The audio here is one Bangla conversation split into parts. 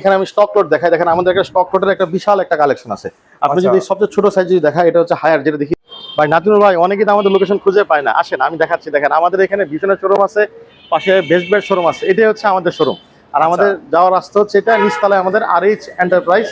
এখানে আমি স্টক লোড দেখাই। দেখেন আমাদের একটা স্টক লোডের একটা বিশাল একটা কালেকশন আছে। আপনি আচ্ছা। যদি সবচেয়ে ছোট সাইজ যদি দেখা এটা হচ্ছে হায়ার যেটা দেখি ভাই নাতিনুর ভাই অনেকেই তো আমাদের লোকেশন খুঁজে পায় না। আসেন আমি দেখাচ্ছি। দেখেন আমাদের এখানে বিছানা শোরুম আছে পাশে বেস্ট বেড শোরুম আছে। এটাই হচ্ছে আমাদের শোরুম আর আমাদের যাওয়ার রাস্তা হচ্ছে এটা। নিচতলায় আমাদের আর এইচ এন্টারপ্রাইজ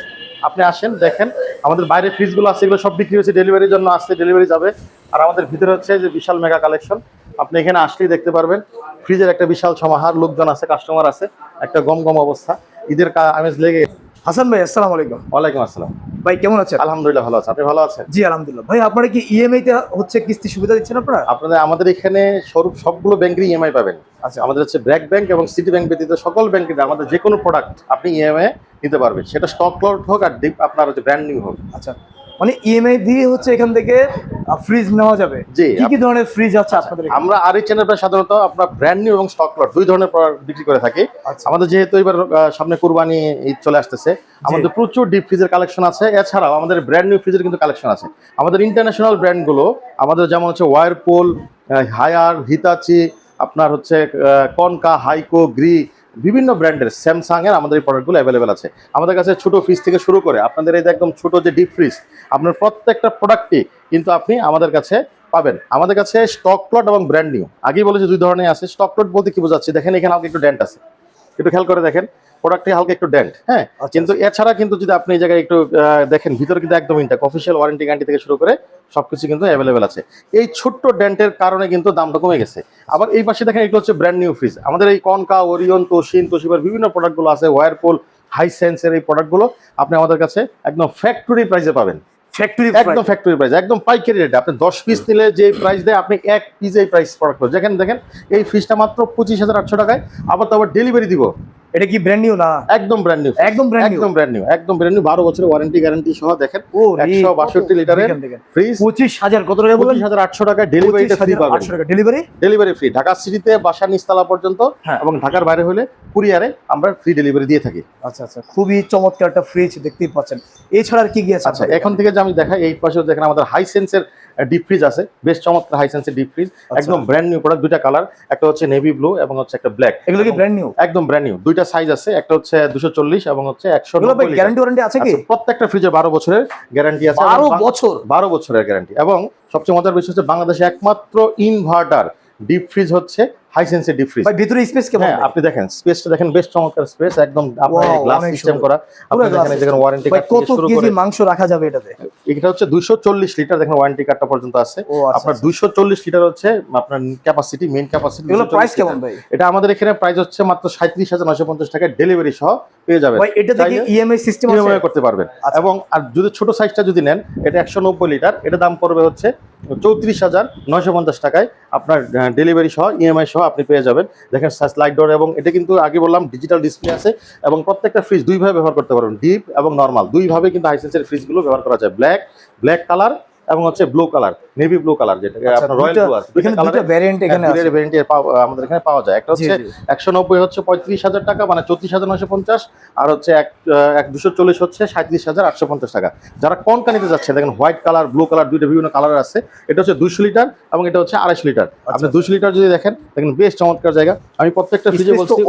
আপনি আসেন দেখেন আমাদের বাইরে ফ্রিজগুলো আছে এগুলো সব বিক্রি হচ্ছে ডেলিভারির জন্য। আসছে ডেলিভারি যাবে। আর আমাদের ভিতরে হচ্ছে যে বিশাল মেগা কালেকশন আপনি এখানে আসলেই দেখতে পারবেন ফ্রিজের একটা বিশাল সমাহার লোকজন আছে কাস্টমার আছে। একটা গম গম অবস্থা। ঈদের আমেজ লেগে হাসান ভাই আসসালাম আলাইকুম। ওয়ালাইকুম আসসালাম। ভাই কেমন আছেন? আলহামদুলিল্লাহ ভালো আছে। আপনি ভালো আছেন? জি আলহামদুলিল্লাহ। ভাই আপনারা কি ইএমআই তে হচ্ছে কিস্তি সুবিধা দিচ্ছেন আপনারা? আপনাদের আমাদের এখানে স্বরূপ সবগুলো ব্যাংকের ইএমআই পাবেন। আচ্ছা। আমাদের হচ্ছে ব্র্যাক ব্যাংক এবং সিটি ব্যাংক ব্যতীত সকল ব্যাংকে আমাদের যে কোনো প্রোডাক্ট আপনি ইএমআই নিতে পারবেন। সেটা স্টক লট হোক আর ডিপ আপনার হচ্ছে ব্র্যান্ড নিউ হোক। আচ্ছা। মানে ইএমআই দিয়ে হচ্ছে এখান থেকে ফ্রিজ নেওয়া যাবে। জি, কি কি ধরনের ফ্রিজ আছে আপনাদের আমরা আর এই চ্যানেলটা সাধারণত আপনার ব্র্যান্ড নিউ এবং স্টক লট দুই ধরনের প্রোডাক্ট বিক্রি করে থাকি। আচ্ছা। আমাদের যেহেতু এবার সামনে কুরবানি ঈদ চলে আসতেছে আমাদের প্রচুর ডিপ ফ্রিজের কালেকশন আছে। এছাড়াও আমাদের ব্র্যান্ড নিউ ফ্রিজের কিন্তু কালেকশন আছে। আমাদের ইন্টারন্যাশনাল ব্র্যান্ডগুলো আমাদের যেমন হচ্ছে ওয়ারপুল হায়ার হিতাচি আপনার হচ্ছে কনকা হাইকো গ্রি বিভিন্ন ব্র্যান্ডের স্যামসাং এর আমাদের এই প্রোডাক্টগুলো অ্যাভেলেবেল আছে। আমাদের কাছে ছোট ফ্রিজ থেকে শুরু করে আপনাদের এই যে একদম ছোট যে ডিপ ফ্রিজ আপনার প্রত্যেকটা প্রোডাক্টই কিন্তু আপনি আমাদের কাছে পাবেন। আমাদের কাছে স্টক প্লট এবং ব্র্যান্ড নিউ আগেই বলেছি দুই ধরনের আছে। স্টক প্লট বলতে কি বোঝাচ্ছি? দেখেন এখানে আমাদের একটু ডেন্ট আছে। একটু খেয়াল করে দেখেন। প্রোডাক্টে হালকা একটু ডেন্ট হ্যাঁ আচ্ছা, কিন্তু এছাড়া কিন্তু যদি আপনি এই জায়গায় একটু দেখেন ভিতরে কিন্তু একদম ইনটাক অফিসিয়াল ওয়ারেন্টি গ্যারান্টি থেকে শুরু করে সবকিছু কিন্তু অ্যাভেলেবেল আছে। এই ছোট্ট ডেন্টের কারণে কিন্তু দামটা কমে গেছে। আবার এই পাশে দেখেন এগুলো হচ্ছে ব্র্যান্ড নিউ ফ্রিজ আমাদের এই কনকা ওরিয়ন তোশিন তোশিবার বিভিন্ন প্রোডাক্টগুলো আছে ওয়ারপুল হাই সেন্সের এই প্রোডাক্টগুলো আপনি আমাদের কাছে একদম ফ্যাক্টরি প্রাইসে পাবেন। ফ্যাক্টরি একদম ফ্যাক্টরি প্রাইস একদম পাইকারি রেটে আপনি দশ পিস নিলে যে প্রাইস দেয় আপনি এক পিস এই প্রাইস প্রোডাক্ট দেখেন দেখেন এই ফ্রিজটা মাত্র পঁচিশ হাজার আটশো টাকায় আবার তো আবার ডেলিভারি দিব। এটা কি ব্র্যান্ড নিউ না? একদম ব্র্যান্ড নিউ একদম brand new? একদম ব্র্যান্ড নিউ একদম ব্র্যান্ড নিউ বারো বছরের ওয়ারেন্টি গ্যারান্টি সহ দেখেন ও রে, একশো কত? বাষট্টি লিটারের দেখেন, দেখেন। ফ্রিজ পঁচিশ হাজার কত টাকা হাজার আটশো টাকায় ডেলিভারিটা ফ্রি পাবেন। আটশো টাকা ডেলিভারি ডেলিভারি ফ্রি ঢাকা সিটিতে বাসা নিস্তালা পর্যন্ত হ্যাঁ। এবং ঢাকার বাইরে হলে কুরিয়ারে আমরা ফ্রি ডেলিভারি দিয়ে থাকি। আচ্ছা আচ্ছা খুবই চমৎকার একটা ফ্রিজ দেখতেই পাচ্ছেন। এছাড়া আর কি কি আছে আচ্ছা এখন থেকে যে আমি দেখাই এই পাশে দেখেন আমাদের হাই সেন্সের ডিপ ফ্রিজ আছে। বেশ চমৎকার হাই সেন্সের ডিপ ফ্রিজ। একদম ব্র্যান্ড নিউ প্রোডাক্ট দুইটা কালার একটা হচ্ছে নেভি ব্লু এবং হচ্ছে একটা ব্ল্যাক এগুলো কি ব্র্যান্ড নিউ একদম ব্র্যান্ড নিউ দুইটা সাইজ আছে একটা হচ্ছে দুশো চল্লিশ এবং হচ্ছে একশো গ্যারান্টি ওয়ারেন্টি আছে কি? আচ্ছা, প্রত্যেকটা ফ্রিজে বারো বছরের গ্যারান্টি আছে বারো এবং বা- বছর? বারো বছরের গ্যারান্টি এবং সবচেয়ে মজার বিষয় হচ্ছে বাংলাদেশে একমাত্র ইনভার্টার ডিপ ফ্রিজ হচ্ছে হাই ডিপ ফ্রিজ ভাই ভিতরে স্পেস কেমন হ্যাঁ আপনি দেখেন স্পেসটা দেখেন বেশ চমৎকার স্পেস একদম আপনার গ্লাস সিস্টেম করা। আপনি দেখেন ওয়ারেন্টি কার্ড কত কেজি মাংস রাখা যাবে এটাতে? এটা হচ্ছে দুইশো চল্লিশ লিটার দেখেন ওয়ারেন্টি কার্ডটা পর্যন্ত আছে। আচ্ছা আপনার আচ্ছা। দুইশো চল্লিশ লিটার হচ্ছে আপনার ক্যাপাসিটি মেইন ক্যাপাসিটি এগুলো প্রাইস কেমন ভাই? এটা আমাদের এখানে প্রাইস হচ্ছে মাত্র সাঁত্রিশ হাজার নশো পঞ্চাশ টাকা ডেলিভারি সহ পেয়ে যাবেন। ভাই এটা থেকে ইএমআই সিস্টেম আছে? ইএমআই করতে পারবেন। আচ্ছা। এবং আর যদি ছোট সাইজটা যদি নেন এটা একশো নব্বই লিটার এটা দাম পড়বে হচ্ছে চৌত্রিশ হাজার নয়শো পঞ্চাশ টাকায়। আপনার ডেলিভারি সহ ইএমআই সহ আপনি পেয়ে যাবেন। দেখেন সার্চ লাইট ডোর এবং এটা কিন্তু আগে বললাম ডিজিটাল ডিসপ্লে আছে এবং প্রত্যেকটা ফ্রিজ দুইভাবে ব্যবহার করতে পারবেন। ডিপ এবং নর্মাল দুইভাবে কিন্তু হাইসেন্সের ফ্রিজগুলো ব্যবহার করা যায়। ব্ল্যাক ব্ল্যাক কালার এবং হচ্ছে blue colour navy blue colour যেটা আচ্ছা, আপনার রয়্যাল ব্লু আছে। এখানে দুটো ভ্যারিয়েন্ট এখানে আছে। ভ্যারিয়েন্টের আমাদের এখানে পাওয়া যায়। একটা হচ্ছে জি। একশো নব্বই হচ্ছে পঁয়ত্রিশ হাজার টাকা মানে চৌত্রিশ হাজার নয়শো পঞ্চাশ আর হচ্ছে এক আহ, এক দুশো চল্লিশ হচ্ছে সাঁত্রিশ হাজার আটশো পঞ্চাশ টাকা। যারা কনকা নিতে যাচ্ছে দেখেন হোয়াইট কালার ব্লু কালার দুইটা বিভিন্ন কালার আছে। এটা হচ্ছে দুশো লিটার এবং এটা হচ্ছে আড়াইশো লিটার। আপনি দুশো লিটার যদি দেখেন দেখেন বেশ চমৎকার জায়গা। আমি প্রত্যেকটা ফ্রিজে বলছি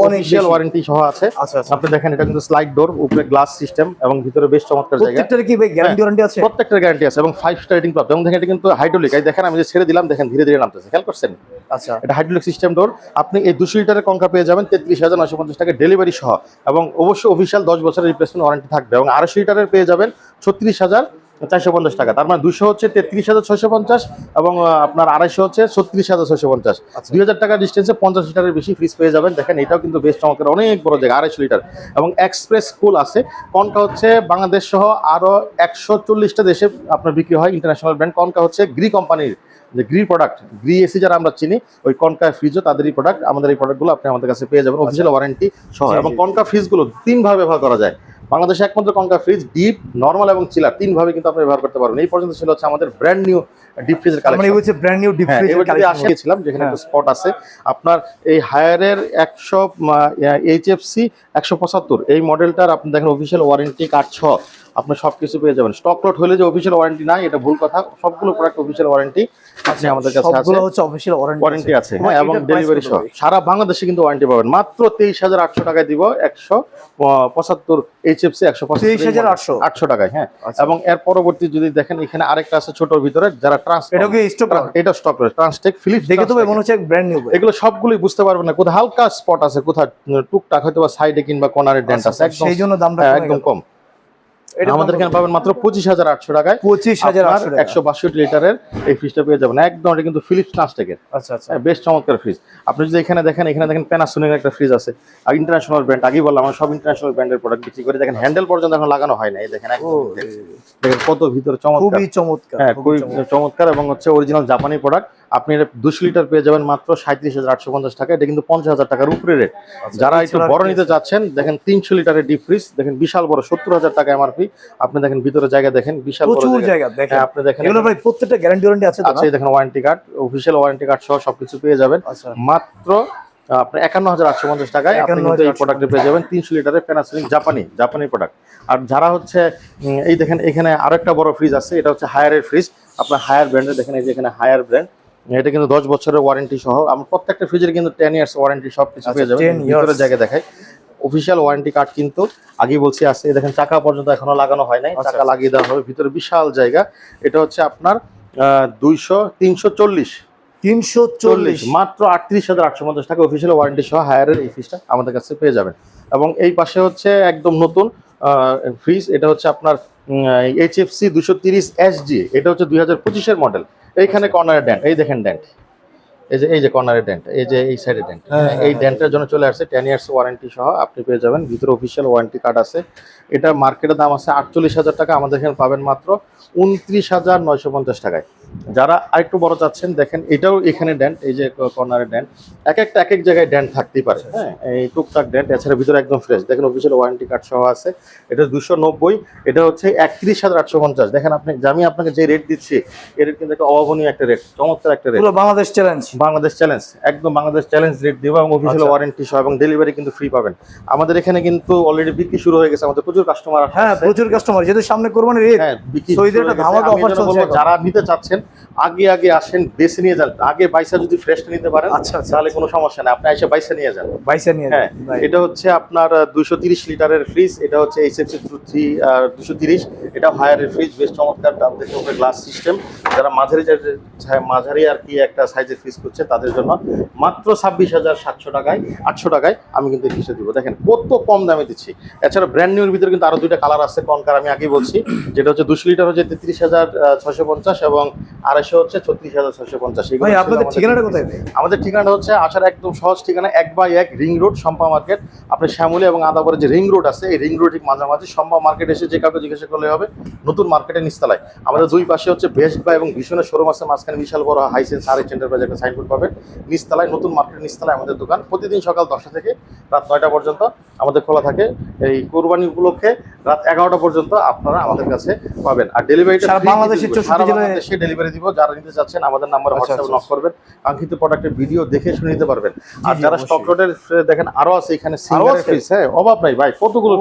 ওয়ারেন্টি সহ আছে। আচ্ছা আচ্ছা। আপনি দেখেন এটা কিন্তু স্লাইড ডোর উপরে গ্লাস সিস্টেম এবং ভিতরে বেশ চমৎকার জায়গা। প্রত্যেকটার কি ভাই গ্যারান্টি ওয়ারেন্টি আছে? প্রত্যেকটার গ্যারান্টি আছে এবং ফাইভ স্টার রেটিং প্রাপ্ত এবং দেখেন এটা কিন্তু হাইড্রোলিক এই দেখেন আমি যে ছেড়ে দিলাম দেখেন ধীরে ধীরে নামতেছে। খেয়াল করছেন? আচ্ছা। এটা হাইড্রোলিক সিস্টেম ডোর আপনি এই দুশো লিটারের কঙ্কা পেয়ে যাবেন তেত্রিশ হাজার নশো পঞ্চাশ টাকা ডেলিভারি সহ। এবং অবশ্যই অফিসিয়াল দশ বছরের রিপ্লেসমেন্ট ওয়ারেন্টি থাকবে। এবং আড়াইশো লিটারের পেয়ে যাবেন ছত্রিশ হাজার চারশো পঞ্চাশ টাকা। তার মানে দুশো হচ্ছে তেত্রিশ হাজার ছয়শো পঞ্চাশ এবং আপনার আড়াইশো হচ্ছে ছত্রিশ হাজার ছয়শো পঞ্চাশ। আচ্ছা। দুই হাজার টাকা ডিস্টেন্সে পঞ্চাশ লিটারের বেশি ফ্রিজ পেয়ে যাবেন। দেখেন এটাও কিন্তু বেশ চমৎকার অনেক বড় জায়গা আড়াইশো লিটার। এবং এক্সপ্রেস কুল আছে। কনকা হচ্ছে বাংলাদেশ সহ আরও একশো চল্লিশটা দেশে আপনার বিক্রি হয় ইন্টারন্যাশনাল ব্র্যান্ড কনকা হচ্ছে গ্রি কোম্পানির যে গ্রি প্রোডাক্ট গ্রি এসি যারা আমরা চিনি ওই কনকা ফ্রিজও তাদেরই প্রোডাক্ট আমাদের এই প্রোডাক্টগুলো আপনি আমাদের কাছে পেয়ে যাবেন। অফিসিয়াল ওয়ারেন্টি সহ। এবং কনকা ফ্রিজগুলো তিনভাবে ব্যবহার করা যায়। বাংলাদেশে একমাত্র কঙ্কা ফ্রিজ ডিপ নর্মাল এবং চিলার তিনভাবে কিন্তু আপনি ব্যবহার করতে পারবেন। এই পর্যন্ত ছিল হচ্ছে আমাদের ব্র্যান্ড নিউ ডিপ ফ্রিজের কালেকশন হচ্ছে ব্র্যান্ড নিউ ডিপ ফ্রিজের কালেকশন আসিয়েছিলাম যেখানে হ্যাঁ। একটা স্পট আছে। আপনার এই হায়ারের একশো এইচএফসি একশো পঁচাত্তর। এই মডেলটার আপনি দেখেন অফিসিয়াল ওয়ারেন্টি কার্ড ছ। আপনি সবকিছু পেয়ে যাবেন। স্টক লট হলে যে অফিসিয়াল ওয়ারেন্টি নাই এটা ভুল কথা। সবগুলো প্রোডাক্ট অফিসিয়াল ওয়ারেন্টি আপনি আমাদের কাছে আছে। সবগুলো হচ্ছে অফিসিয়াল ওয়ারেন্টি ওয়ারেন্টি আছে। হ্যাঁ এবং ডেলিভারি সহ। সারা বাংলাদেশে কিন্তু ওয়ারেন্টি পাবেন। মাত্র তেইশ হাজার আটশো টাকায় দিব একশো পঁচাত্তর এইচএফসি একশো 23,800 আটশো। টাকায় হ্যাঁ। আচ্ছা। এবং এর পরবর্তী যদি দেখেন এখানে আরেকটা আছে ছোটর ভিতরে যারা ট্রান্স এটা কি স্টক এটা স্টক রয়েছে ট্রান্সটেক ফিলিপস দেখে তো মনে হচ্ছে ব্র্যান্ড নিউ এগুলো সবগুলোই বুঝতে পারবেন না কোথাও হালকা স্পট আছে কোথাও টুকটাক হয়তো বা সাইডে কিংবা কর্নারে ডেন্ট আছে একদম সেই জন্য দামটা হ্যাঁ, একদম কম। আমাদের এখানে পাবেন মাত্র পঁচিশ হাজার আটশো টাকায়। পঁচিশ হাজার একশো বাষট্টি লিটারের এই ফ্রিজটা পেয়ে যাবেন। একদম এটা কিন্তু ফিলিপস ট্রান্সটেকের আচ্ছা আচ্ছা। হ্যাঁ, বেশ চমৎকার ফ্রিজ আপনি যদি এখানে দেখেন এখানে দেখেন প্যানাসোনিক একটা ফ্রিজ আছে। আর ইন্টারন্যাশনাল ব্র্যান্ড আগেই বললাম আমরা সব ইন্টারন্যাশনাল ব্র্যান্ডের প্রোডাক্ট বিক্রি করি। দেখেন হ্যান্ডেল পর্যন্ত এখন লাগানো হয় না এই দেখেন দেখেন কত ভিতরে চমৎকার। খুবই চমৎকার হ্যাঁ খুবই। চমৎকার। এবং হচ্ছে অরিজিনাল জাপানি প্রোডাক্ট আপনি দুশো লিটার পেয়ে যাবেন মাত্র সাঁত্রিশ হাজার আটশো পঞ্চাশ টাকা। এটা কিন্তু পঞ্চাশ হাজার টাকার উপরে রেট আচ্ছা, যারা একটু বড় নিতে? চাচ্ছেন দেখেন তিনশো লিটারের ডিপ ফ্রিজ দেখেন বিশাল বড় সত্তর হাজার টাকা এমআরপি আপনি দেখেন ভিতরে জায়গা দেখেন বিশাল প্রচুর জায়গা। দেখেন। হ্যাঁ, আপনি দেখেন ভাই প্রত্যেকটা গ্যারান্টি ওয়ারেন্টি আছে আছে দেখেন warranty card official warranty card সহ সবকিছু পেয়ে যাবেন। আচ্ছা। মাত্র আপনার একান্ন হাজার আটশো পঞ্চাশ টাকায় আপনি কিন্তু এই 51,850 প্রোডাক্টে পেয়ে যাবেন তিনশো লিটারের প্যানাসোনিক জাপানি জাপানি প্রোডাক্ট আর যারা হচ্ছে এই দেখেন এখানে আরও একটা বড় ফ্রিজ আছে এটা হচ্ছে হায়ারের ফ্রিজ আপনার হায়ার ব্র্যান্ডের দেখেন এই যে এখানে হায়ার ব্র্যান্ড এটা কিন্তু দশ বছরের ওয়ারেন্টি সহ আমরা প্রত্যেকটা ফ্রিজের কিন্তু টেন ইয়ার্স ওয়ারেন্টি সব কিছু পেয়ে যাবেন 10 ভিতরে years। জায়গা দেখায় অফিসিয়াল ওয়ারেন্টি কার্ড কিন্তু আগেই বলছি আছে দেখেন চাকা পর্যন্ত এখনও লাগানো হয় নাই আচ্ছা, চাকা আচ্ছা। লাগিয়ে দেওয়া হবে ভিতরে বিশাল জায়গা। এটা হচ্ছে আপনার দুইশো তিনশো চল্লিশ। তিনশো চল্লিশ। চল্লিশ মাত্র আটত্রিশ হাজার আটশো পঞ্চাশ টাকা অফিসিয়াল ওয়ারেন্টি সহ হায়ারের এই ফ্রিজটা আমাদের কাছে পেয়ে যাবেন। এবং এই পাশে হচ্ছে একদম নতুন ফ্রিজ এটা হচ্ছে আপনার এইচএফসি দুশো তিরিশ এসজি এটা হচ্ছে দুই হাজার পঁচিশের মডেল এইখানে কর্নারের ড্যান্ট এই দেখেন ড্যান্ট এই যে এই যে কর্নারের ড্যান্ট এই যে এই সাইডে ড্যান্ট হ্যাঁ, এই ড্যান্টের জন্য চলে আসছে টেন ইয়ার্স ওয়ারেন্টি সহ আপনি পেয়ে যাবেন। ভিতরে অফিসিয়াল ওয়ারেন্টি কার্ড আছে। এটা মার্কেটের দাম আছে আটচল্লিশ হাজার টাকা আমাদের এখানে পাবেন মাত্র উনত্রিশ হাজার নয়শো পঞ্চাশ টাকায়। যারা আরেকটু বড় চাচ্ছেন দেখেন এটাও এখানে ড্যান্ট এই যে কর্নারের ড্যান্ট এক একটা এক এক জায়গায় ড্যান্ট থাকতেই পারে হ্যাঁ? এই টুকটাক ড্যান্ট এছাড়া ভিতরে একদম ফ্রেশ দেখেন অফিসিয়াল ওয়ারেন্টি কার্ড সহ আছে। এটা দুশো নব্বই এটা হচ্ছে একত্রিশ হাজার আটশো পঞ্চাশ। দেখেন আপনি আমি আপনাকে যে রেট দিচ্ছি এর কিন্তু একটা অভাবনীয় একটা রেট চমৎকার একটা rate Bangladesh challenge Bangladesh challenge একদম বাংলাদেশ চ্যালেঞ্জ রেট দেবো এবং অফিসিয়াল আচ্ছা। ওয়ারেন্টি সহ এবং ডেলিভারি কিন্তু ফ্রি পাবেন। আমাদের এখানে কিন্তু অলরেডি বিক্রি শুরু হয়ে গেছে আমাদের প্রচুর কাস্টমার হ্যাঁ প্রচুর কাস্টমার যেহেতু সামনে কোরবানির ঈদ হ্যাঁ বিক্রি। যারা নিতে চাচ্ছেন আগে আগে আসেন বেছে নিয়ে যান। আগে বাইসা যদি ফ্রেশটা নিতে পারেন আচ্ছা, আচ্ছা, তাহলে কোনো সমস্যা নেই। আপনি এসে বাইসা নিয়ে যান। বাইসা নিয়ে হ্যাঁ. এটা হচ্ছে আপনার দুশো তিরিশ লিটারের ফ্রিজ এটা হচ্ছে এইচএফসি থ্রি দুশো তিরিশ এটা হায়ারের ফ্রিজ বেশ চমৎকার দাম দেখে উপরে গ্লাস সিস্টেম যারা মাঝারি হ্যাঁ, মাঝারি আর কি একটা সাইজের ফ্রিজ করছে তাদের জন্য মাত্র ছাব্বিশ হাজার সাতশো টাকায় আটশো টাকায় আমি কিন্তু ফ্রিজটা দিব। দেখেন কত কম দামে দিচ্ছি। এছাড়া ব্র্যান্ড নিউর ভিতরে কিন্তু আরও দুইটা কালার আছে কনকার আমি আগেই বলছি। যেটা হচ্ছে দুশো লিটার হচ্ছে তেত্রিশ হাজার ছশো পঞ্চাশ এবং আড়াইশো হচ্ছে ছত্রিশ হাজার ছশো পঞ্চাশ। আপনাদের ঠিকানাটা কোথায়? আমাদের ঠিকানা হচ্ছে আসার একদম সহজ ঠিকানা এক বাই এক রিং রোড সম্পা মার্কেট। আপনি শ্যামলী এবং আদাবরের যে রিং রোড আছে এই রিং রোড ঠিক মাঝামাঝি সম্পা মার্কেট এসে যে কাউকে জিজ্ঞাসা করলে হবে নতুন মার্কেটের নিস্তালায় আমাদের দুই পাশে হচ্ছে বেস্ট বাই এবং ভীষণের শোরুম আছে মাঝখানে বিশাল বড় হাইসেন্স আর এইচ এন্টারপ্রাইজ একটা সাইনবোর্ড পাবেন। নিস্তালায় নতুন মার্কেট নিস্তালায় আমাদের দোকান। প্রতিদিন সকাল দশটা থেকে রাত নয়টা পর্যন্ত আমাদের খোলা থাকে। এই কোরবানি উপলক্ষে রাত এগারোটা পর্যন্ত আপনারা আমাদের কাছে পাবেন। আর চৌষট্টি বাংলাদেশে ডেলিভারি দিব। যারা নিতে চাচ্ছেন আমাদের নাম্বার হোয়াটসঅ্যাপে। নক করবেন। কাঙ্ক্ষিত প্রোডাক্টের ভিডিও দেখে শুনে নিতে পারবেন। আর যারা। স্টক লটের দেখেন আরও আছে এখানে ফ্রিজ হ্যাঁ অভাব নাই ভাই কতগুলো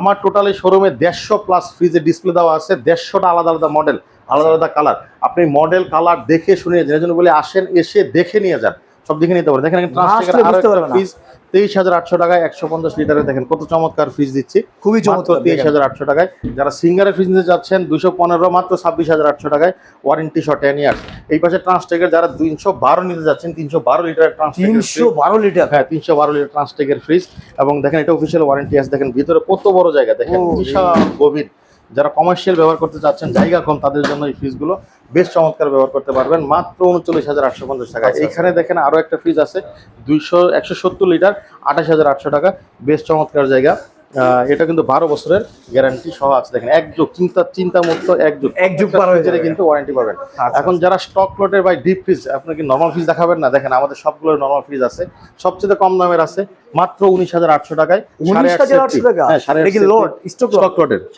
আমার টোটালি শোরুমে দেড়শো প্লাস ফ্রিজের ডিসপ্লে দেওয়া আছে। দেড়শোটা আলাদা আলাদা মডেল আলাদা আলাদা কালার আপনি মডেল কালার দেখে শুনে যে জন্য বলে আসেন এসে দেখে নিয়ে যান। সব দেখে নিতে পারেন দেখেন। ফ্রিজ তেইশ হাজার আটশো টাকায় একশো পঞ্চাশ লিটারে দেখেন কত চমৎকার ফ্রিজ দিচ্ছি। খুবই চমৎকার তেইশ হাজার আটশো টাকায়। যারা সিঙ্গারের ফ্রিজ নিতে যাচ্ছেন দুশো পনেরো মাত্র ছাব্বিশ হাজার আটশো টাকায় ওয়ারেন্টি সহ টেন ইয়ার্স এই পাশে ট্রান্সটেকের যারা তিনশো বারো নিতে যাচ্ছেন তিনশো বারো লিটারের তিনশো বারো লিটার? হ্যাঁ তিনশো বারো লিটার ট্রান্সটেকের ফ্রিজ এবং দেখেন এটা অফিসিয়াল ওয়ারেন্টি আছে। দেখেন ভিতরে কত বড় জায়গা। দেখেন বিশাল গভীর। যারা কমার্শিয়াল ব্যবহার করতে চাচ্ছেন জায়গা কম তাদের জন্য এই ফ্রিজগুলো বেশ চমৎকার ব্যবহার করতে পারবেন। মাত্র উনচল্লিশ হাজার আটশো পঞ্চাশ টাকা। এখানে দেখেন আরও একটা ফ্রিজ আছে দুইশো একশো সত্তর লিটার আঠাশ হাজার আটশো টাকা। বেশ চমৎকার জায়গা। এটা কিন্তু বারো বছরের গ্যারান্টি সহ আছে। দেখেন এক যুগ চিন্তা চিন্তা মুক্ত এক যুগ এক যুগ পার হয়ে ফ্রিজের কিন্তু ওয়ারেন্টি পাবেন। আচ্ছা, এখন যারা স্টক লটের বা ডিপ ফ্রিজ আপনি কি নর্মাল ফ্রিজ দেখাবেন না? দেখেন আমাদের সবগুলো নর্মাল ফ্রিজ আছে। সবচেয়ে কম দামের আছে। মাত্র উনিশ হাজার আটশো টাকায় হ্যাঁ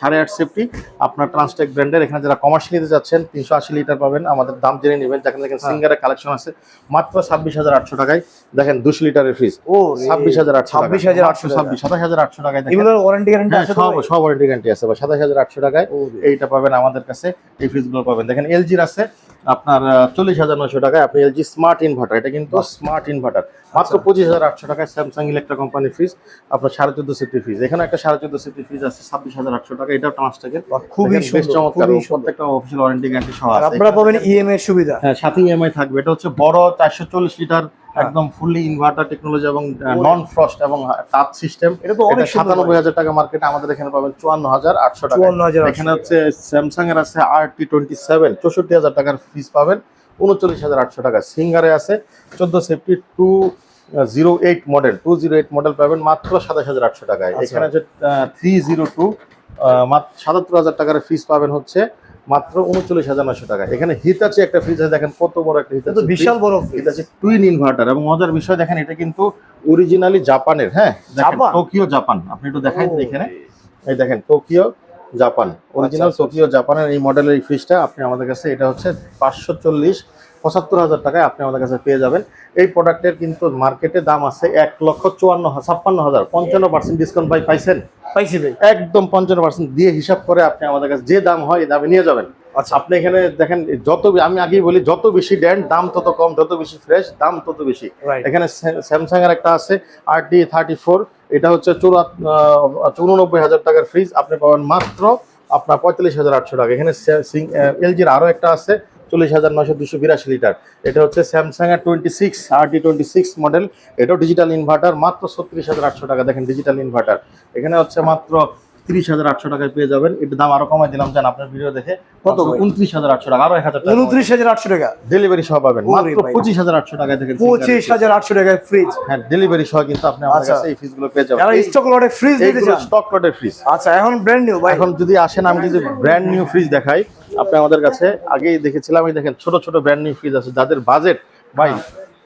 সাড়ে আট সেফটি আপনার ট্রান্সটেক ব্র্যান্ডের এখানে যারা কমার্শিয়াল নিতে যাচ্ছেন তিনশো আশি লিটার পাবেন। আমাদের দাম জেনে নেবেন। যেখানে দেখেন হ্যাঁ। সিঙ্গারের কালেকশন আছে। মাত্র ছাব্বিশ হাজার আটশো টাকায়। দেখেন দুশো লিটারের ফ্রিজ ও ছাব্বিশ হাজার আটশো ছাব্বিশ হাজার আটশো ছাব্বিশ সাতাশ হাজার আটশো টাকায় ওয়ারেন্টি গ্যারান্টি হ্যাঁ আছে সব সব ওয়ারেন্টি গ্যারান্টি আছে বা সাতাশ হাজার আটশো টাকায়। এইটা পাবেন আমাদের কাছে। এই ফ্রিজগুলো পাবেন। দেখেন এলজির আছে আপনার চল্লিশ হাজার নশো টাকায়। আপনি এলজি স্মার্ট ইনভার্টার এটা কিন্তু স্মার্ট ইনভার্টার মাত্র। পঁচিশ হাজার আটশো টাকায় স্যামসাং ইলেকট্রা কোম্পানির ফ্রিজ আপনার সাড়ে চোদ্দ সিফটি ফ্রিজ এখানে একটা সাড়ে চোদ্দ সিফটি ফ্রিজ আছে ছাব্বিশ হাজার আটশো টাকা। এটাও ট্রান্সটেকের খুবই বেশ চমৎকার। প্রত্যেকটা অফিসিয়াল ওয়ারেন্টি গ্যারান্টি সহ আছে। আপনারা পাবেন ইএমআই সুবিধা। হ্যাঁ সাথে ইএমআই থাকবে। এটা হচ্ছে বড় চারশো চল্লিশ লিটার হ্যাঁ। একদম ফুললি ইনভার্টার টেকনোলজি এবং নন ফ্রস্ট এবং টাচ সিস্টেম এটা তো অনেক সাতানব্বই হাজার টাকা মার্কেটে আমাদের এখানে পাবেন চুয়ান্ন হাজার আটশো টাকা। এখানে হচ্ছে স্যামসাং এর আছে আর টি টোয়েন্টি সেভেন চৌষট্টি হাজার টাকার ফিস পাবেন উনচল্লিশ হাজার আটশো টাকা। সিঙ্গারে আছে চোদ্দ safety two zero eight model two zero eight model পাবেন মাত্র সাতাশ হাজার আটশো টাকায়। আচ্ছা। এখানে হচ্ছে থ্রি জিরো টু মাত্র সাতাত্তর হাজার টাকার ফিস পাবেন হচ্ছে মাত্র উনচল্লিশ হাজার নশো টাকা এখানে হিতাচি একটা ফ্রিজ আছে দেখেন কত বড় একটা হিতাচি বিশাল বড় হচ্ছে টুইন ইনভার্টার এবং মজার বিষয় দেখেন এটা কিন্তু অরিজিনালি জাপানের হ্যাঁ? জাপান? টোকিও জাপান আপনি একটু দেখাই এখানে। এই দেখেন টোকিও জাপান অরিজিনাল টোকিও জাপানের এই মডেলের এই ফ্রিজটা আপনি আমাদের কাছে এটা হচ্ছে পাঁচশো চল্লিশ পঁচাত্তর হাজার টাকায় আপনি আমাদের কাছে পেয়ে যাবেন। এই প্রোডাক্টের কিন্তু মার্কেটে দাম আছে এক লক্ষ চুয়ান্ন ছাপ্পান্ন হাজার পঞ্চান্ন পার্সেন্ট ডিসকাউন্ট পাই পাইছেন? পাইছি ভাই। একদম পঞ্চান্ন পার্সেন্ট দিয়ে হিসাব করে আপনি আমাদের কাছে যে দাম হয় এই দামে নিয়ে যাবেন। আচ্ছা। আপনি এখানে দেখেন যত আমি আগেই বলি যত বেশি ড্যান্ড দাম তত কম যত বেশি ফ্রেশ দাম তত বেশি। এখানে স্যামসাং এর একটা আছে আর ডি থার্টি ফোর এটা হচ্ছে চুরানব্বই হাজার টাকার ফ্রিজ আপনি পাবেন মাত্র আপনার পঁয়তাল্লিশ হাজার আটশো টাকা। এখানে এলজির আরও একটা আছে চল্লিশ হাজার নশো দুশো বিরাশি লিটার। এটা হচ্ছে স্যামসাং এর twenty six R D twenty six model এটাও ডিজিটাল ইনভার্টার মাত্র ছত্রিশ হাজার আটশো টাকা। দেখেন ডিজিটাল ইনভার্টার এখানে হচ্ছে মাত্র তিরিশ হাজার আটশো টাকায় পেয়ে যাবেন। এটা দাম আরও কমাই দিলাম। জান আপনার ভিডিও দেখে কত? উনত্রিশ হাজার আটশো টাকা। আরও এক হাজার টাকা উনত্রিশ হাজার আটশো টাকা। ডেলিভারি সহ পাবেন। মাত্র পঁচিশ হাজার আটশো টাকায় দেখেন পঁচিশ হাজার আটশো টাকায় ফ্রিজ হ্যাঁ ডেলিভারি সহ কিন্তু আপনি আমাদের আচ্ছা। কাছে এই ফ্রিজগুলো পেয়ে যাবেন। যারা স্টক লটে ফ্রিজ চান। স্টক লটের ফ্রিজ আচ্ছা এখন ব্র্যান্ড নিউ ভাই। এখন যদি আসেন আমি যদি ব্র্যান্ড নিউ ফ্রিজ দেখাই আপনি আমাদের কাছে আগেই দেখেছিলাম এই দেখেন ছোট ছোট ব্র্যান্ড নিউ ফ্রিজ আছে যাদের বাজেট ভাই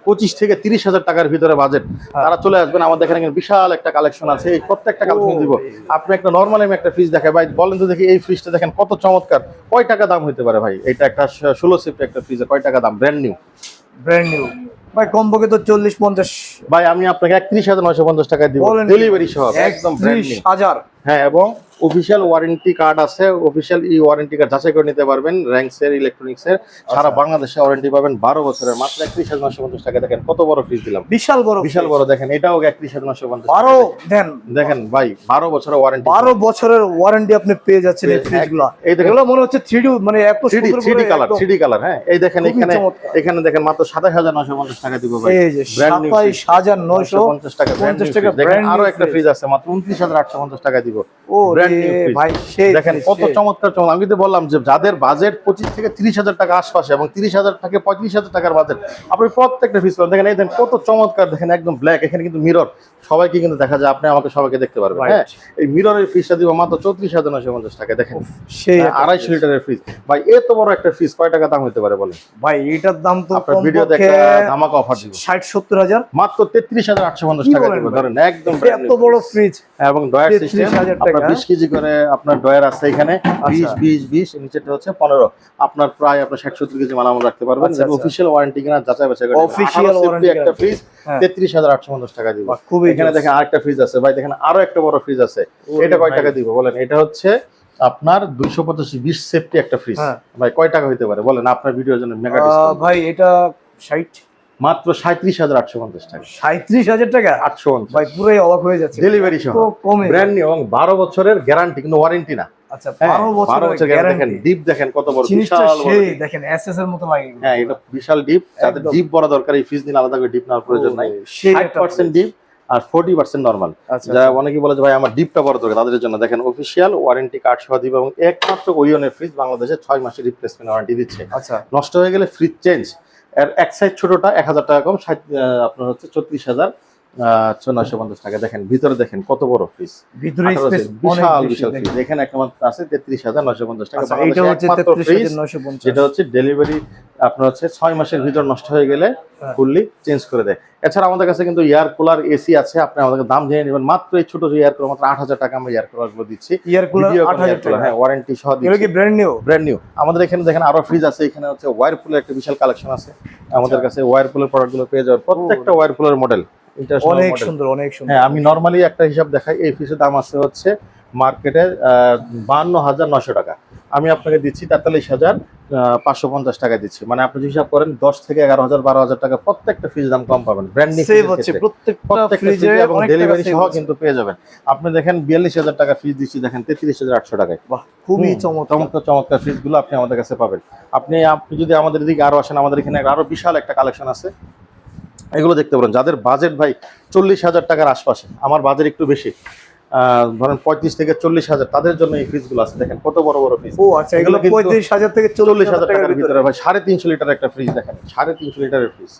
পঁচিশ থেকে তিরিশ হাজার টাকার ভিতরে বাজেট তারা চলে আসবেন আমাদের এখানে বিশাল একটা কালেকশন আছে এই প্রত্যেকটা কালেকশন দিব। আপনি একটা নর্মাল আমি একটা ফ্রিজ দেখাই ভাই বলেন তো দেখি এই ফ্রিজটা দেখেন কত চমৎকার। কয় টাকা দাম হতে পারে ভাই? এটা একটা ষোলো সিফট একটা ফ্রিজে কয় টাকা দাম? ব্র্যান্ড নিউ ব্র্যান্ড নিউ ভাই কমপক্ষে তো চল্লিশ পঞ্চাশ। ভাই আমি আপনাকে একত্রিশ হাজার নয়শো পঞ্চাশ টাকায় দিব। ডেলিভারি সহ একদম হাজার। হ্যাঁ এবং অফিসিয়াল ওয়ারেন্টি কার্ড আছে। অফিসিয়াল ই ওয়ারেন্টি কার্ড যাচাই করে নিতে পারবেন র্যাঙ্কসের ইলেকট্রনিক্সের সারা আচ্ছা। বাংলাদেশে ওয়ারেন্টি পাবেন বারো বছরের। মাত্র একত্রিশ হাজার নশো পঞ্চাশ টাকা দেখেন কত বড় ফ্রিজ দিলাম। বিশাল বড় বিশাল বড় দেখেন এটাও একত্রিশ হাজার নশো পঞ্চাশ বারো দেন। দেখেন ভাই বারো বছরের ওয়ারেন্টি বারো বছরের ওয়ারেন্টি আপনি পেয়ে যাচ্ছেন এই এক- ফ্রিজগুলা এই দেখেন। মনে হচ্ছে থ্রি মানে এত three D three D colour three D colour হ্যাঁ। এই দেখেন এখানে এখানে দেখেন মাত্র সাতাশ হাজার নশো পঞ্চাশ টাকা দিব ভাই। সাতাইশ হাজার নয়শো পঞ্চাশ টাকা পঞ্চাশ টাকা আরও একটা ফ্রিজ আছে মাত্র উনত্রিশ হাজার আটশো পঞ্চাশ টাকা দিব। ও brand রে new fridge। ভাই দেখেন কত চমৎকার চমৎকার। আমি তো বললাম যে যাদের বাজেট পঁচিশ থেকে তিরিশ হাজার টাকা আশপাশে এবং তিরিশ হাজার থেকে পঁয়ত্রিশ হাজার টাকার বাজেট আপনি প্রত্যেকটা ফিস পাবেন। দেখেন এই দেখেন কত চমৎকার দেখেন একদম ব্ল্যাক এখানে কিন্তু মিরর সবাইকে কিন্তু দেখা যায় আপনি আমাকে সবাইকে দেখতে পারবেন। হ্যাঁ? এই মিররের ফিসটা দিব মাত্র চৌত্রিশ হাজার নশো পঞ্চাশ টাকা দেখেন সেই হ্যাঁ, আড়াইশো লিটারের ফ্রিজ ভাই এত বড় একটা ফ্রিজ কয় টাকা দাম হতে পারে বলেন? ভাই এটার দাম তো আপনার ভিডিওতে একটা ধামাকা অফার দিব। ষাট সত্তর হাজার। মাত্র তেত্রিশ হাজার আটশো পঞ্চাশ টাকা? ধরেন একদম এত বড় ফ্রিজ এবং ডয়ার 33,000 টাকা। আপনার বিশ কেজি করে আপনার ডয়ার আছে এখানে। বিশ। বিশ বিশ নিচেটা হচ্ছে পনেরো। আপনার প্রায় আপনার ষাট সত্তর কেজি মালামাল রাখতে পারবেন। অফিসিয়াল ওয়ারেন্টি কিনা যাচাই বাছাই করে Official warranty একটা ফ্রিজ। তেত্রিশ হাজার আটশো পঞ্চাশ টাকা দিব। খুবই এখানে দেখেন আরেকটা ফ্রিজ আছে। ভাই দেখেন আরও একটা বড় ফ্রিজ আছে। এটা কয় টাকা দিব? বলেন এটা হচ্ছে আপনার দুইশো পঁচাশি বিশ সেফটি একটা ফ্রিজ হ্যাঁ। ভাই কয় টাকা হইতে পারে? বলেন আপনার ভিডিওর জন্য মেগা ভাই এটা ষাট। মাত্র সাঁত্রিশ হাজার আটশো পঞ্চাশ টাকা। সাঁত্রিশ হাজার টাকা? আটশো ভাই পুরাই অবাক হয়ে যাচ্ছে ডেলিভারি সহ। কমে ব্র্যান্ড নিউ এবং বারো বছরের গ্যারান্টি কিন্তু ওয়ারেন্টি না। আচ্ছা হ্যাঁ, বারো বছর দেখেন ডিপ দেখেন কত বড় বিশাল বড় সেই deep। দেখেন এসএস এর মতো লাগে। হ্যাঁ এটা বিশাল ডিপ যাদের ডিপ বড় দরকার এই ফিজ নিলে আলাদা করে ডিপ নেওয়ার প্রয়োজন নাই। ষাট পার্সেন্ট ডিপ আর ফোর্টি পার্সেন্ট নর্মাল যারা অনেকে বলে যে ভাই আমার ডিপটা বড় দরকার তাদের জন্য। দেখেন অফিসিয়াল ওয়ারেন্টি কার্ড সহ দিবে এবং একমাত্র ওইনের ফ্রিজ বাংলাদেশে ছয় মাসের রিপ্লেসমেন্ট ওয়ারেন্টি দিচ্ছে। আচ্ছা। নষ্ট হয়ে গেলে ফ্রিজ চেঞ্জ এর এক সাইজ ছোটটা এক হাজার টাকা কম ষাট আপনার হচ্ছে চত্রিশ হাজার। নয়শো পঞ্চাশ টাকা। দেখেন ভিতরে দেখেন কত বড় ফ্রিজ ভিতরে আঠারো স্পেস সেন্ট, বিশাল বিশাল ফ্রিজ এখানে একটা মাত্র আছে তেত্রিশ হাজার নয়শো পঞ্চাশ টাকা। আচ্ছা এটা হচ্ছে যেটা হচ্ছে ডেলিভারি আপনার হচ্ছে ছয় মাসের ভিতর নষ্ট হয়ে গেলে হ্যাঁ। ফুললি চেঞ্জ করে দেয়। এছাড়া আমাদের কাছে কিন্তু এয়ার কুলার এসি আছে। আপনি আমাদের দাম জেনে নেবেন। মাত্র এই ছোট এয়ার কুলার মাত্র আট হাজার টাকা আমরা এয়ার কুলারগুলো দিচ্ছি। ইয়ার কুলার আট হাজার টাকা। হ্যাঁ ওয়ারেন্টি সহ দিচ্ছি। ব্র্যান্ড নিউ ব্র্যান্ড নিউ আমাদের এখানে দেখেন আরও ফ্রিজ আছে। এখানে হচ্ছে ওয়ারপুলের একটা বিশাল কালেকশন আছে। আমাদের কাছে ওয়ারপুলের প্রোডাক্টগুলো পেয়ে যাওয়ার প্রত্যেকটা ওয়ারপুলের মডেল অনেক সুন্দর অনেক সুন্দর। হ্যাঁ আমি নর্মালি একটা হিসাব দেখাই এই ফ্রিজের দাম আছে হচ্ছে মার্কেটে বান্ন হাজার নশো টাকা। আমি আপনাকে দিচ্ছি তেতাল্লিশ হাজার পাঁচশো পঞ্চাশ টাকা দিচ্ছি। মানে আপনি যদি হিসাব করেন দশ থেকে এগারো হাজার বারো হাজার টাকা প্রত্যেকটা ফ্রিজ দাম কম পাবেন। ব্র্যান্ড প্রত্যেকটা এবং ডেলিভারি সহ কিন্তু পেয়ে যাবেন। আপনি দেখেন বিয়াল্লিশ হাজার টাকা ফ্রিজ দিচ্ছি দেখেন তেত্রিশ হাজার আটশো টাকায়। বাহ খুবই চমৎকার। চমৎকার চমৎকার ফ্রিজগুলো আপনি আমাদের কাছে পাবেন। আপনি আপনি যদি আমাদের এদিকে আরও আসেন আমাদের এখানে আরও বিশাল একটা কালেকশন আছে। এগুলো দেখতে পারেন। যাদের বাজেট ভাই চল্লিশ হাজার টাকার আশপাশে আমার বাজেট একটু বেশি আহ, ধরেন পঁয়ত্রিশ থেকে চল্লিশ হাজার তাদের জন্য এই ফ্রিজগুলো আছে। দেখেন কত বড় বড় ফ্রিজ ও আচ্ছা এগুলো পঁয়ত্রিশ হাজার থেকে চল্লিশ হাজার টাকার ভিতরে। ভাই সাড়ে তিনশো লিটার একটা ফ্রিজ দেখেন সাড়ে তিনশো লিটারের ফ্রিজ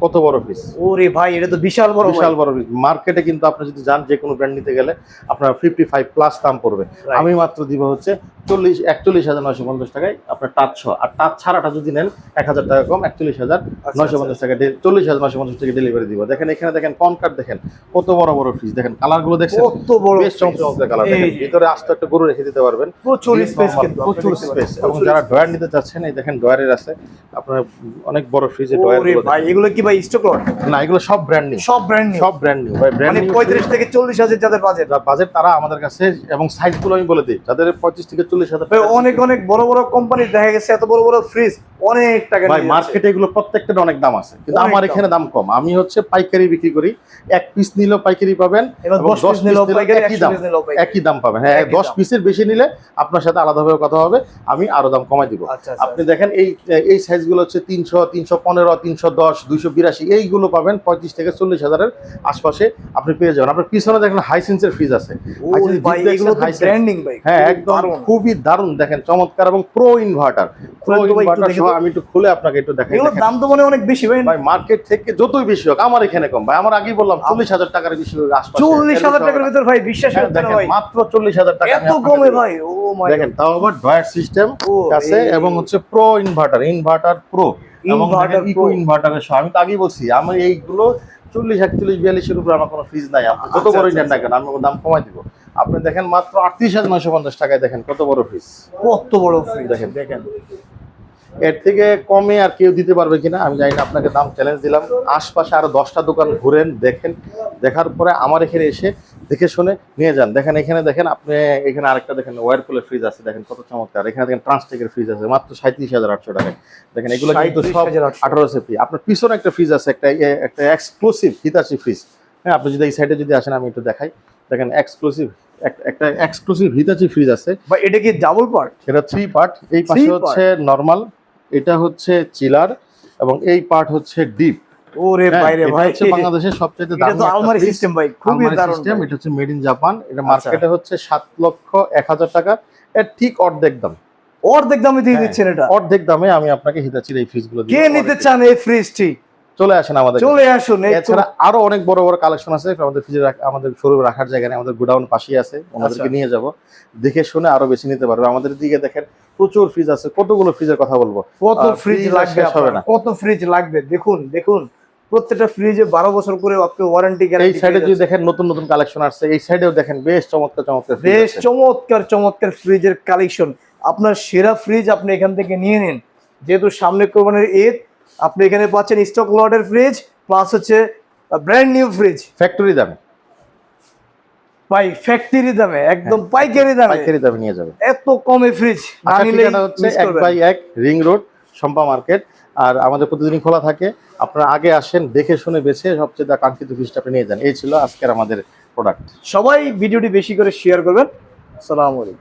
কত বড় ফ্রিজ ওরে ভাই এটা তো বিশাল বড় বিশাল বড় ফ্রিজ মার্কেটে কিন্তু আপনি যদি যান যে কোনো ব্র্যান্ড নিতে গেলে আপনার ফিফটি ফাইভ প্লাস দাম পড়বে। আমি মাত্র দিব হচ্ছে চল্লিশ একচল্লিশ হাজার নয়শো পঞ্চাশ টাকায় আপনার টাচ ছ। আর টাচ ছাড়াটা যদি নেন এক হাজার টাকা কম একচল্লিশ হাজার আচ্ছা, নয়শো পঞ্চাশ টাকা ডে- চল্লিশ হাজার নয়শো পঞ্চাশ টাকা ডেলিভারি দিব। দেখেন এখানে দেখেন কনকার্ড দেখেন কত বড় বড় ফ্রিজ দেখেন কালারগুলো দেখছেন? কত বড় বেশ চমৎকার কালার দেখেন। ভিতরে আস্ত একটা গরু রেখে দিতে পারবেন। প্রচুর স্পেস কিন্তু প্রচুর স্পেস এবং যারা ডয়ার নিতে চাচ্ছেন এই দেখেন ডয়ারের আছে। আপনার অনেক বড় ফ্রিজে ডয়ার ওরে ভাই এগুলো কি ভাই স্টক লট না এগুলো সব ব্র্যান্ড নিউ সব ব্র্যান্ড নিউ সব ব্র্যান্ড নিউ ভাই ব্র্যান্ড মানে নিউ পঁয়ত্রিশ থেকে চল্লিশ হাজার যাদের বাজেট বাজেট তারা আমাদের কাছে এবং সাইজগুলো আমি বলে দিই। যাদের পঁয়ত্রিশ থেকে চল্লিশ হাজার ভাই অনেক অনেক বড় বড় কোম্পানি দেখা গেছে এত বড় বড় ফ্রিজ অনেক টাকা ভাই মার্কেটে এগুলো প্রত্যেকটার অনেক দাম আছে কিন্তু আমার এখানে দাম কম। আমি হচ্ছে পাইকারি বিক্রি করি এক পিস নিলেও পাইকারি পাবেন দশ দশ নিলেও একই দাম একই পাবেন। হ্যাঁ দশ পিসের বেশি নিলে আপনার সাথে আলাদাভাবে কথা হবে আমি আরও দাম কমাই দিব। আচ্ছা আচ্ছা। আপনি দেখেন এই এই সাইজগুলো হচ্ছে তিনশো তিনশো পনেরো তিনশো দশ দুইশো বিরাশি এইগুলো পাবেন পঁয়ত্রিশ থেকে চল্লিশ হাজারের আশপাশে আপনি পেয়ে যাবেন। আপনার পিছনে দেখেন হাইসেন্সের ফ্রিজ আছে। হ্যাঁ খুবই একদম। খুবই দারুণ। দেখেন চমৎকার এবং প্রো ইনভার্টার প্রো ইনভার্টার। আমি একটু খুলে আপনাকে একটু দেখাই এগুলোর দেখেন। দাম তো মনে অনেক বেশি ভাই। ভাই মার্কেট থেকে যতই বেশি হোক আমার এখানে কম ভাই। আমার আগেই বললাম চল্লিশ হাজার টাকার বেশি হোক আশপাশে। চল্লিশ হাজার টাকার ভিতর ভাই বিশ্বাস হ্যাঁ, হচ্ছে ভাই। মাত্র চল্লিশ হাজার টাকা এত কমে ভাই ও মাই দেখেন তাও আবার ডয়ার সিস্টেম আছে এবং হচ্ছে প্রো ইনভার্টার ইনভার্টার প্রো এবং ইকো। ইনভার্টারের সহ আমি তো আগেই বলছি আমি এইগুলো চল্লিশ একচল্লিশ বিয়াল্লিশের উপরে আমার কোনো ফ্রিজ নাই। আপনি যত আচ্ছা, বড় আচ্ছা, নেন না কেন আমি দাম কমাই দিব। আপনি দেখেন মাত্র আটত্রিশ হাজার নয়শো পঞ্চাশ টাকায় দেখেন কত বড় ফ্রিজ কত বড় ফ্রিজ দেখেন। দেখেন। এর থেকে কমে আর কেউ দিতে পারবে কিনা আমি জানি না আপনাকে দাম চ্যালেঞ্জ দিলাম। আশপাশে আরও দশটা দোকান ঘুরেন দেখেন। দেখার পরে আমার এখানে এসে দেখে শুনে নিয়ে যান। দেখেন এখানে দেখেন আপনি এখানে আরেকটা দেখেন ওয়ারপুলের ফ্রিজ আছে দেখেন কত চমৎকার। এখানে দেখেন ট্রান্সটেকের ফ্রিজ আছে মাত্র সাঁত্রিশ হাজার আটশো টাকায় দেখেন এগুলো কিন্তু সব 37,800 আঠারো সেফি আপনার পিছনে একটা ফ্রিজ আছে একটা একটা এক্সক্লুসিভ হিতাচি ফ্রিজ হ্যাঁ আপনি যদি এই সাইডে যদি আসেন আমি একটু দেখাই। দেখেন এক্সক্লুসিভ একটা এক্সক্লুসিভ হিতাচি ফ্রিজ আছে। বা এটা কি ডাবল পার্ট এটা থ্রি পার্ট এই পাশে হচ্ছে নর্মাল এটা হচ্ছে চিলার এবং এই পার্ট হচ্ছে ডিপ। ওরে বাইরে ভাই হচ্ছে বাংলাদেশের সবচেয়ে এটা তো আলমারি সিস্টেম ভাই খুবই দারুণ সিস্টেম এটা হচ্ছে মেড ইন জাপান এটা আচ্ছা। মার্কেটে হচ্ছে সাত লক্ষ এক হাজার টাকা। এর ঠিক অর্ধেক দাম। অর্ধেক দামে দিয়ে হ্যাঁ, দিচ্ছেন এটা? অর্ধেক দামে আমি আপনাকে হিতাচির এই ফ্রিজগুলো কে নিতে চান এই ফ্রিজটি চলে আসেন আমাদের চলে আসুন এছাড়া আরও অনেক বড় বড় কালেকশন আছে আমাদের ফ্রিজে আমাদের শোরুমে রাখার জায়গা নেই আমাদের গোডাউন পাশেই আছে ওনাদেরকে আচ্ছা। নিয়ে যাব। দেখে শুনে আরও বেশি নিতে পারবে। আমাদের দিকে দেখেন প্রচুর ফ্রিজ আছে কতগুলো ফ্রিজের কথা বলব? কত ফ্রিজ লাগবে হবে না। কত ফ্রিজ লাগবে? দেখুন দেখুন প্রত্যেকটা ফ্রিজে বারো বছর করে আপনি ওয়ারেন্টি এই সাইডে যদি দেখেন নতুন নতুন কালেকশন আসছে এই সাইডেও দেখেন বেশ চমৎকার চমৎকার বেশ চমৎকার চমৎকার ফ্রিজের কালেকশন আপনার সেরা ফ্রিজ আপনি এখান থেকে নিয়ে নিন। যেহেতু সামনে কোরবানির ঈদ আপনি এখানে পাচ্ছেন স্টক লটের ফ্রিজ প্লাস হচ্ছে ব্র্যান্ড নিউ ফ্রিজ ফ্যাক্টরি দামে। পাই ফ্যাক্টরি দামে একদম পাইকারি দামে। পাইকারি দামে নিয়ে যাবে। এত কমে ফ্রিজ না আচ্ছা নিলে হচ্ছে এক বাই এক রিং রোড শম্পা মার্কেট। আর আমাদের প্রতিদিনই খোলা থাকে। আপনারা আগে আসেন দেখে শুনে বেছে সবচেয়ে কাঙ্ক্ষিত ফ্রিজটা আপনি নিয়ে যান। এই ছিল আজকের আমাদের প্রোডাক্ট সবাই ভিডিওটি বেশি করে শেয়ার করবেন। আসসালামু আলাইকুম।